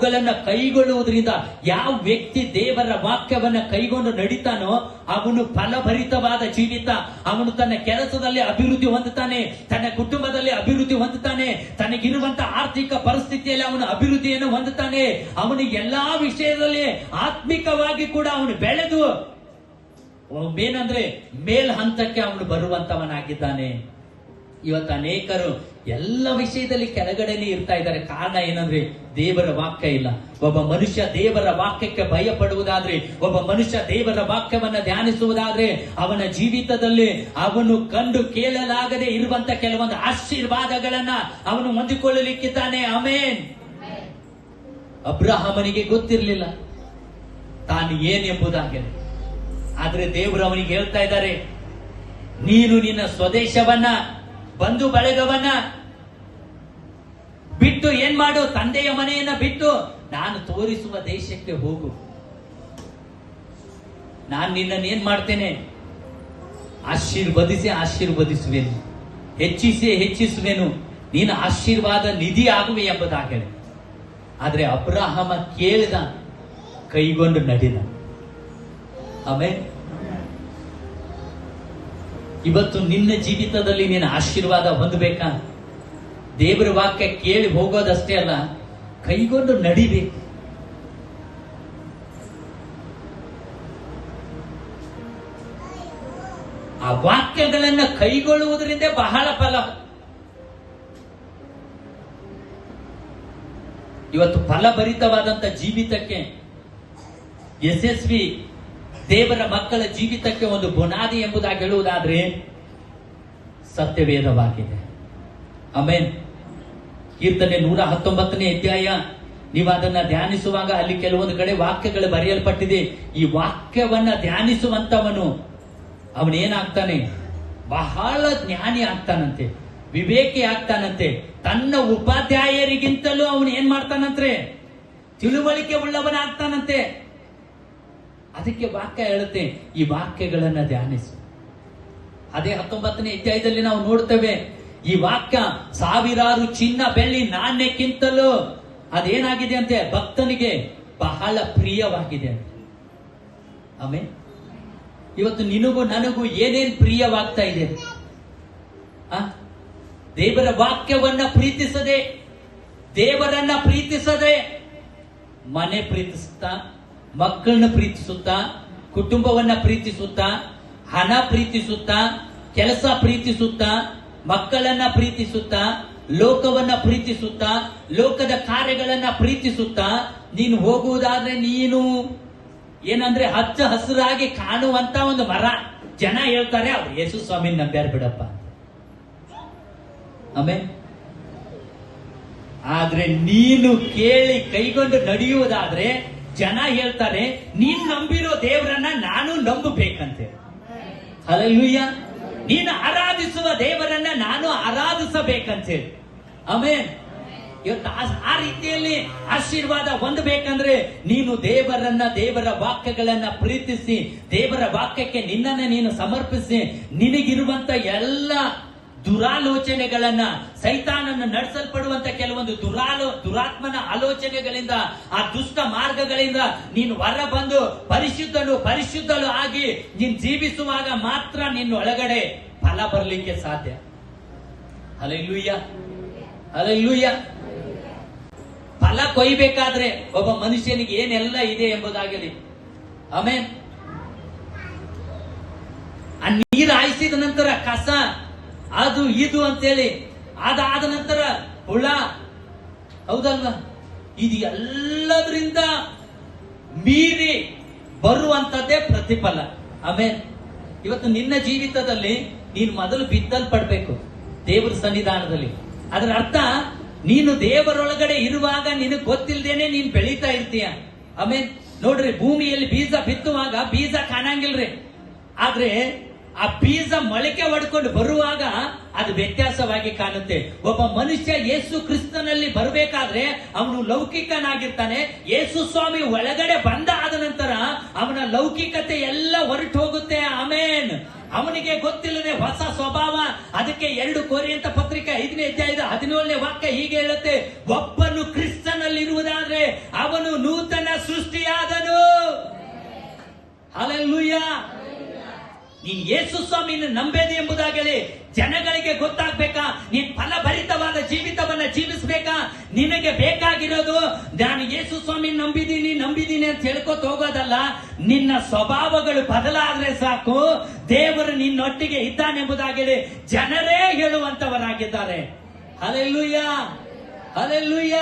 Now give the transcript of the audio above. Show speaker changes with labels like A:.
A: ಅವುಗಳನ್ನ ಕೈಗೊಳ್ಳುವುದರಿಂದ ಯಾವ ವ್ಯಕ್ತಿ ದೇವರ ವಾಕ್ಯವನ್ನ ಕೈಗೊಂಡು ನಡೀತಾನೋ ಅವನು ಫಲಭರಿತವಾದ ಜೀವಿತ. ಅವನು ತನ್ನ ಕೆಲಸದಲ್ಲಿ ಅಭಿವೃದ್ಧಿ ಹೊಂದುತ್ತಾನೆ, ತನ್ನ ಕುಟುಂಬದಲ್ಲಿ ಅಭಿವೃದ್ಧಿ ಹೊಂದುತ್ತಾನೆ ತನಗಿರುವಂತಹ ಆರ್ಥಿಕ ಪರಿಸ್ಥಿತಿಯಲ್ಲಿ ಅವನು ಅಭಿವೃದ್ಧಿಯನ್ನು ಹೊಂದುತ್ತಾನೆ. ಅವನು ಎಲ್ಲಾ ವಿಷಯದಲ್ಲಿ ಆತ್ಮಿಕವಾಗಿ ಕೂಡ ಅವನು ಬೆಳೆದು ಏನಂದ್ರೆ ಮೇಲ್ ಹಂತಕ್ಕೆ ಅವನು ಬರುವಂತವನಾಗಿದ್ದಾನೆ. ಇವತ್ತು ಅನೇಕರು ಎಲ್ಲ ವಿಷಯದಲ್ಲಿ ಕೆಳಗಡೆನೆ ಇರ್ತಾ ಇದ್ದಾರೆ. ಕಾರಣ ಏನಂದ್ರೆ ದೇವರ ವಾಕ್ಯ ಇಲ್ಲ. ಒಬ್ಬ ಮನುಷ್ಯ ದೇವರ ವಾಕ್ಯಕ್ಕೆ ಭಯ ಪಡುವುದಾದ್ರೆ ಒಬ್ಬ ಮನುಷ್ಯ ದೇವರ ವಾಕ್ಯವನ್ನ ಧ್ಯಾನಿಸುವುದಾದ್ರೆ ಅವನ ಜೀವಿತದಲ್ಲಿ ಅವನು ಕಂಡು ಕೇಳಲಾಗದೆ ಇರುವಂತ ಕೆಲವೊಂದು ಆಶೀರ್ವಾದಗಳನ್ನ ಅವನು ಹೊಂದಿಕೊಳ್ಳಲಿಕ್ಕಿದ್ದಾನೆ. ಅಮೇನ್ ಅಬ್ರಹಾಮನಿಗೆ ಗೊತ್ತಿರಲಿಲ್ಲ. ತಾನು ಏನೆಂಬುದಾಗಿ ಆದ್ರೆ ದೇವರು ಅವನಿಗೆ ಹೇಳ್ತಾ ಇದ್ದಾರೆ, ನೀನು ನಿನ್ನ ಸ್ವದೇಶವನ್ನ, ಬಂಧು ಬಳಗವನ್ನ ಬಿಟ್ಟು ಏನ್ ಮಾಡು? ತಂದೆಯ ಮನೆಯನ್ನ ಬಿಟ್ಟು ನಾನು ತೋರಿಸುವ ದೇಶಕ್ಕೆ ಹೋಗು. ನಾನು ನಿನ್ನನ್ನು ಏನ್ ಮಾಡ್ತೇನೆ? ಆಶೀರ್ವದಿಸಿ ಆಶೀರ್ವದಿಸುವೆನು. ಹೆಚ್ಚಿಸಿ ಹೆಚ್ಚಿಸುವೆನು. ನೀನು ಆಶೀರ್ವಾದ ನಿಧಿ ಆಗುವೆ ಎಂಬುದಾಗಲಿ. ಆದರೆ ಅಬ್ರಾಹಮ ಕೇಳಿದ, ಕೈಗೊಂಡು ನಡೆದ. ಆಮೇಲೆ ಇವತ್ತು ನಿನ್ನ ಜೀವಿತದಲ್ಲಿ ನೀನು ಆಶೀರ್ವಾದ ಹೊಂದಬೇಕಾ? ದೇವರ ವಾಕ್ಯ ಕೇಳಿ ಹೋಗೋದಷ್ಟೇ ಅಲ್ಲ, ಕೈಗೊಂಡು ನಡಿಬೇಕು. ಆ ವಾಕ್ಯಗಳನ್ನ ಕೈಗೊಳ್ಳುವುದರಿಂದ ಬಹಳ ಫಲ. ಇವತ್ತು ಫಲಭರಿತವಾದಂಥ ಜೀವಿತಕ್ಕೆ, ಯಶಸ್ವಿ ದೇವರ ಮಕ್ಕಳ ಜೀವಿತಕ್ಕೆ ಒಂದು ಬುನಾದಿ ಎಂಬುದಾಗಿ ಹೇಳುವುದಾದ್ರೆ ಸತ್ಯವೇದವಾಗಿದೆ. ಆಮೇನ್. ಕೀರ್ತನೆ ನೂರ ಹತ್ತೊಂಬತ್ತನೇ ಅಧ್ಯಾಯ. ನೀವು ಅದನ್ನ ಧ್ಯಾನಿಸುವಾಗ ಅಲ್ಲಿ ಕೆಲವೊಂದು ಕಡೆ ವಾಕ್ಯಗಳು ಬರೆಯಲ್ಪಟ್ಟಿದೆ. ಈ ವಾಕ್ಯವನ್ನ ಧ್ಯಾನಿಸುವಂತವನು ಅವನೇನಾಗ್ತಾನೆ? ಬಹಳ ಜ್ಞಾನಿ ಆಗ್ತಾನಂತೆ. ವಿವೇಕಿ ಆಗ್ತಾನಂತೆ. ತನ್ನ ಉಪಾಧ್ಯಾಯರಿಗಿಂತಲೂ ಅವನು ಏನ್ ಮಾಡ್ತಾನಂತ್ರೆ? ತಿಳುವಳಿಕೆ ಉಳ್ಳವನಾಗ್ತಾನಂತೆ. ಅದಕ್ಕೆ ವಾಕ್ಯ ಹೇಳುತ್ತೆ, ಈ ವಾಕ್ಯಗಳನ್ನ ಧ್ಯಾನಿಸು. ಅದೇ ಹತ್ತೊಂಬತ್ತನೇ ಅಧ್ಯಾಯದಲ್ಲಿ ನಾವು ನೋಡ್ತೇವೆ ಈ ವಾಕ್ಯ ಸಾವಿರಾರು ಚಿನ್ನ ಬೆಳ್ಳಿ ನಾಣ್ಯಕ್ಕಿಂತಲೂ ಅದೇನಾಗಿದೆ ಅಂತೆ? ಭಕ್ತನಿಗೆ ಬಹಳ ಪ್ರಿಯವಾಗಿದೆ ಆಮೇಲೆ ಇವತ್ತು ನಿನಗೂ ನನಗೂ ಏನೇನ್ ಪ್ರಿಯವಾಗ್ತಾ ಇದೆ? ದೇವರ ವಾಕ್ಯವನ್ನ ಪ್ರೀತಿಸದೆ, ದೇವರನ್ನ ಪ್ರೀತಿಸದೆ ಮನೆ ಪ್ರೀತಿಸುತ್ತಾ, ಮಕ್ಕಳನ್ನ ಪ್ರೀತಿಸುತ್ತಾ, ಕುಟುಂಬವನ್ನ ಪ್ರೀತಿಸುತ್ತಾ, ಹಣ ಪ್ರೀತಿಸುತ್ತಾ, ಕೆಲಸ ಪ್ರೀತಿಸುತ್ತಾ ಮಕ್ಕಳನ್ನ ಪ್ರೀತಿಸುತ್ತಾ ಲೋಕವನ್ನ ಪ್ರೀತಿಸುತ್ತಾ ಲೋಕದ ಕಾರ್ಯಗಳನ್ನ ಪ್ರೀತಿಸುತ್ತಾ ನೀನು ಹೋಗುವುದಾದ್ರೆ ನೀನು ಏನಂದ್ರೆ ಹಚ್ಚ ಹಸಿರಾಗಿ ಕಾಣುವಂತ ಒಂದು ಮರ. ಜನ ಹೇಳ್ತಾರೆ ಅವ್ರು ಯೇಸು ಸ್ವಾಮಿ ನಂಬ್ಯಾರ ಬಿಡಪ್ಪ ಆಮೇಲೆ ಆದ್ರೆ ನೀನು ಕೇಳಿ ಕೈಗೊಂಡು ನಡೆಯುವುದಾದ್ರೆ ಜನ ಹೇಳ್ತಾರೆ ನೀನ್ ನಂಬಿರೋ ದೇವರನ್ನ ನಾನು ನಂಬಬೇಕಂತೆ. ಹಲಲುಯ್ಯ ನೀನು ಆರಾಧಿಸುವ ದೇವರನ್ನ ನಾನು ಆರಾಧಿಸಬೇಕಂತೆ ಆಮೇನ್? ಇವತ್ತು ಆ ರೀತಿಯಲ್ಲಿ ಆಶೀರ್ವಾದ ಹೊಂದಬೇಕಂದ್ರೆ ನೀನು ದೇವರನ್ನ, ದೇವರ ವಾಕ್ಯಗಳನ್ನ ಪ್ರೀತಿಸಿ, ದೇವರ ವಾಕ್ಯಕ್ಕೆ ನಿನ್ನನ್ನ ನೀನು ಸಮರ್ಪಿಸಿ, ನಿನಗಿರುವಂತ ಎಲ್ಲ ದುರಾಲೋಚನೆಗಳನ್ನ ಸೈತಾನನ್ನು ನಡೆಸಲ್ಪಡುವಂತ ಕೆಲವೊಂದು ದುರಾಲೋ, ದುರಾತ್ಮನ ಆಲೋಚನೆಗಳಿಂದ, ಆ ದುಷ್ಟ ಮಾರ್ಗಗಳಿಂದ ನೀನು ಹೊರ ಬಂದು ಪರಿಶುದ್ಧನು ಪರಿಶುದ್ಧಲು ಆಗಿ ನೀನ್ ಜೀವಿಸುವಾಗ ಮಾತ್ರ ನಿನ್ನ ಒಳಗಡೆ ಫಲ ಬರಲಿಕ್ಕೆ ಸಾಧ್ಯ. ಅಲ್ಲೂಯ್ಯ ಅಲ್ಲೂಯ್ಯ ಫಲ ಕೊಯ್ಬೇಕಾದ್ರೆ ಒಬ್ಬ ಮನುಷ್ಯನಿಗೆ ಏನೆಲ್ಲ ಇದೆ ಎಂಬುದಾಗಲಿ. ಆಮೇನ್. ಆ ನೀರು ಹಾಯಿಸಿದ ನಂತರ ಕಸ ಅದು ಇದು ಅಂತೇಳಿ. ಅದಾದ ನಂತರ ಹುಳ ಹೌದಲ್ವಾ? ಇದು ಎಲ್ಲದರಿಂದ ಮೀರಿ ಬರುವಂತದ್ದೇ ಪ್ರತಿಫಲ. ಆಮೇಲೆ ಇವತ್ತು ನಿನ್ನ ಜೀವಿತದಲ್ಲಿ ನೀನು ಮೊದಲು ಬಿದ್ದಲ್ಪಡ್ಬೇಕು ದೇವರ ಸನ್ನಿಧಾನದಲ್ಲಿ. ಅದರ ಅರ್ಥ, ನೀನು ದೇವರೊಳಗಡೆ ಇರುವಾಗ ನಿನಗೆ ಗೊತ್ತಿಲ್ದೇನೆ ನೀನ್ ಬೆಳೀತಾ ಇರ್ತೀಯ. ಆಮೇಲೆ ನೋಡ್ರಿ, ಭೂಮಿಯಲ್ಲಿ ಬೀಜ ಬಿತ್ತುವಾಗ ಬೀಜ ಕಾಣಂಗಿಲ್ರಿ. ಆದ್ರೆ ಆ ಬೀಜ ಮೊಳಕೆ ಹೊಡ್ಕೊಂಡು ಬರುವಾಗ ಅದು ವ್ಯತ್ಯಾಸವಾಗಿ ಕಾಣುತ್ತೆ. ಒಬ್ಬ ಮನುಷ್ಯ ಯೇಸು ಕ್ರಿಸ್ತನಲ್ಲಿ ಬರಬೇಕಾದ್ರೆ ಅವನು ಲೌಕಿಕನಾಗಿರ್ತಾನೆ. ಯೇಸು ಸ್ವಾಮಿ ಒಳಗಡೆ ಬಂದ ಆದ ನಂತರ ಅವನ ಲೌಕಿಕತೆ ಎಲ್ಲ ಹೊರಟು ಹೋಗುತ್ತೆ. ಆಮೇನ್. ಅವನಿಗೆ ಗೊತ್ತಿಲ್ಲದೆ ಹೊಸ ಸ್ವಭಾವ. ಅದಕ್ಕೆ ಎರಡು ಕೋರಿಯಂತ ಪತ್ರಿಕೆ ಐದನೇ ಅಧ್ಯಾಯದ ಹದಿನೇಳನೇ ವಾಕ್ಯ ಹೀಗೆ ಹೇಳುತ್ತೆ. ಒಬ್ಬನು ಕ್ರಿಸ್ತನಲ್ಲಿ ಇರುವುದಾದ್ರೆ ಅವನು ನೂತನ ಸೃಷ್ಟಿಯಾದನು. ಅಲ್ಲೂಯ್ಯ ನೀನ್ ಯೇಸು ಸ್ವಾಮಿನ ನಂಬೇದೆ ಎಂಬುದಾಗಲಿ ಜನಗಳಿಗೆ ಗೊತ್ತಾಗ್ಬೇಕಾ? ನೀನ್ ಫಲಭರಿತವಾದ ಜೀವಿತವನ್ನ ಜೀವಿಸ್ಬೇಕಾ? ನಿನಗೆ ಬೇಕಾಗಿರೋದು, ನಾನು ಯೇಸು ಸ್ವಾಮಿ ನಂಬಿದೀನಿ ನಂಬಿದೀನಿ ಅಂತ ಹೇಳ್ಕೊತ ಹೋಗೋದಲ್ಲ. ನಿನ್ನ ಸ್ವಭಾವಗಳು ಬದಲಾದ್ರೆ ಸಾಕು. ದೇವರು ನಿನ್ನೊಟ್ಟಿಗೆ ಇದ್ದಾನೆಂಬುದಾಗಲಿ ಜನರೇ ಹೇಳುವಂತವರಾಗಿದ್ದಾರೆ. ಅಲೆಲ್ಲೂಯ್ಯ ಅಲೆಲ್ಲೂಯ್ಯ